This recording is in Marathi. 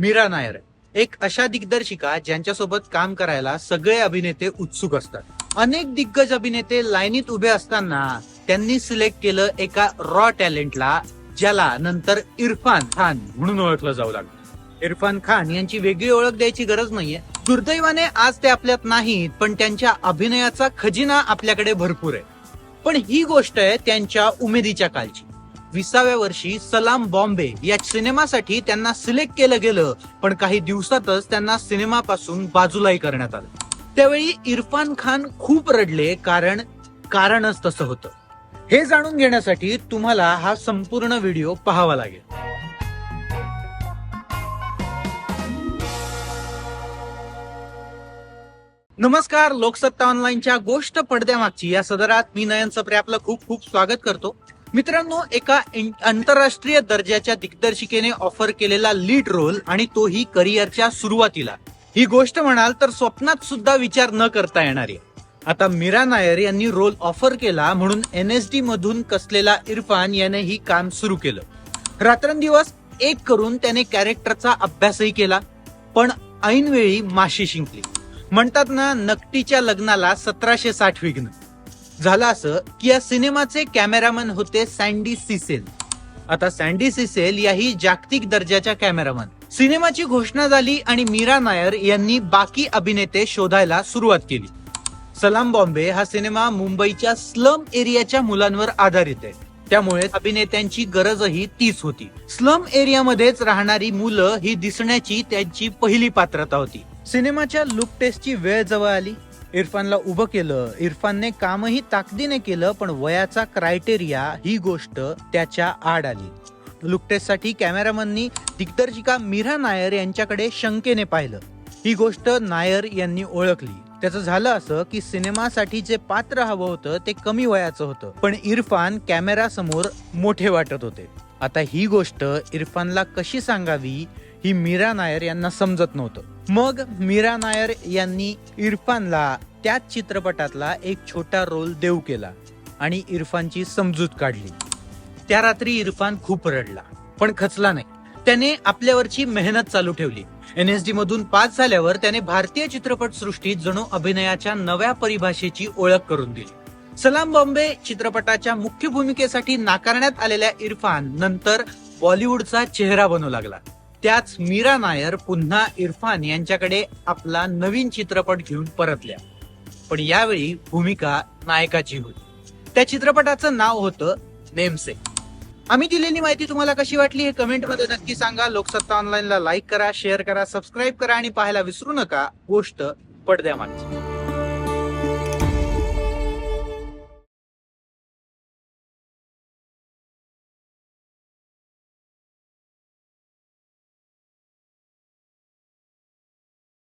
मीरा नायर. एक अशा दिग्दर्शिका ज्यांच्यासोबत काम करायला सगळे अभिनेते उत्सुक असतात. अनेक दिग्गज अभिनेते लाईनीत उभे असताना त्यांनी सिलेक्ट केलं एका रॉ टॅलेंटला ज्याला नंतर इरफान खान म्हणून ओळखलं जाऊ लागलं. इरफान खान यांची वेगळी ओळख द्यायची गरज नाहीये. दुर्दैवाने आज ते आपल्यात नाहीत पण त्यांच्या अभिनयाचा खजिना आपल्याकडे भरपूर आहे. पण ही गोष्ट आहे त्यांच्या उमेदीच्या कालची. विसाव्या वर्षी सलाम बॉम्बे या सिनेमासाठी त्यांना सिलेक्ट केलं गेलं पण काही दिवसातच त्यांना सिनेमापासून बाजूलाही करण्यात आलं. त्यावेळी इरफान खान खूप रडले कारण कारणच तसं होतं. हे जाणून घेण्यासाठी तुम्हाला हा संपूर्ण व्हिडिओ पाहावा लागेल. नमस्कार लोकसत्ता ऑनलाईनच्या गोष्ट पडद्यामागची या सदरात मी नयन सप्रे आपलं खूप खूप स्वागत करतो. मित्रांनो एका आंतरराष्ट्रीय दर्जाच्या दिग्दर्शिकेने ऑफर केलेला लीड रोल आणि तोही करिअरच्या सुरुवातीला. ही गोष्ट म्हणाल तर स्वप्नात सुद्धा विचार न करता येणारी आहे. आता मीरा नायर यांनी रोल ऑफर केला म्हणून एन एस मधून कसलेला इरफान याने ही काम सुरू केलं. रात्रंदिवस एक करून त्याने कॅरेक्टरचा अभ्यासही केला पण ऐनवेळी माशी शिंकली. म्हणतात ना नकटीच्या लग्नाला सतराशे साठ विघ्न. झालं असं की या सिनेमाचे कॅमेरामन होते सँडी सिसेल. आता सँडी सिसेल याही जागतिक दर्जाच्या कॅमेरामन. सिनेमाची घोषणा झाली आणि मीरा नायर यांनी बाकी अभिनेते शोधायला सुरुवात केली. सलाम बॉम्बे हा सिनेमा मुंबईच्या स्लम एरियाच्या मुलांवर आधारित आहे. त्यामुळे अभिनेत्यांची गरजही तीच होती. स्लम एरियामध्येच राहणारी मुलं ही दिसण्याची त्यांची पहिली पात्रता होती. सिनेमाच्या लुक टेस्टची वेळ जवळ आली. इरफानला उभं केलं. इरफानने कामही ताकदीने केलं पण वयाचा क्रायटेरिया ही गोष्ट त्याच्या आड आली. लुक कॅमेरामननी दिग्दर्शिका मीरा नायर यांच्याकडे शंकेने पाहिलं. ही गोष्ट नायर यांनी ओळखली. त्याचं झालं असं की सिनेमासाठी जे पात्र हवं होतं ते कमी वयाचं होतं. पण इरफान कॅमेरा समोर मोठे वाटत होते. आता ही गोष्ट इरफानला कशी सांगावी ही मीरा नायर यांना समजत नव्हतं. मग मीरा नायर यांनी इरफानला त्याच चित्रपटातला एक छोटा रोल देऊ केला आणि इरफानची समजूत काढली. त्या रात्री इरफान खूप रडला पण खचला नाही. त्याने आपल्यावरची मेहनत चालू ठेवली. एन एस डी मधून पास झाल्यावर त्याने भारतीय चित्रपट सृष्टीत जणू अभिनयाच्या नव्या परिभाषेची ओळख करून दिली. सलाम बॉम्बे चित्रपटाच्या मुख्य भूमिकेसाठी नाकारण्यात आलेल्या इरफान नंतर बॉलिवूडचा चेहरा बनू लागला. त्याच मीरा नायर पुन्हा इरफान यांच्याकडे आपला नवीन चित्रपट घेऊन परतल्या. पण यावेळी भूमिका नायकाची होती. त्या चित्रपटाचं नाव होतं नेमसे. आम्ही दिलेली माहिती तुम्हाला कशी वाटली हे कमेंटमध्ये नक्की सांगा. लोकसत्ता ऑनलाईनला लाईक करा शेअर करा सबस्क्राईब करा आणि पाहायला विसरू नका. गोष्ट पडद्यामागची.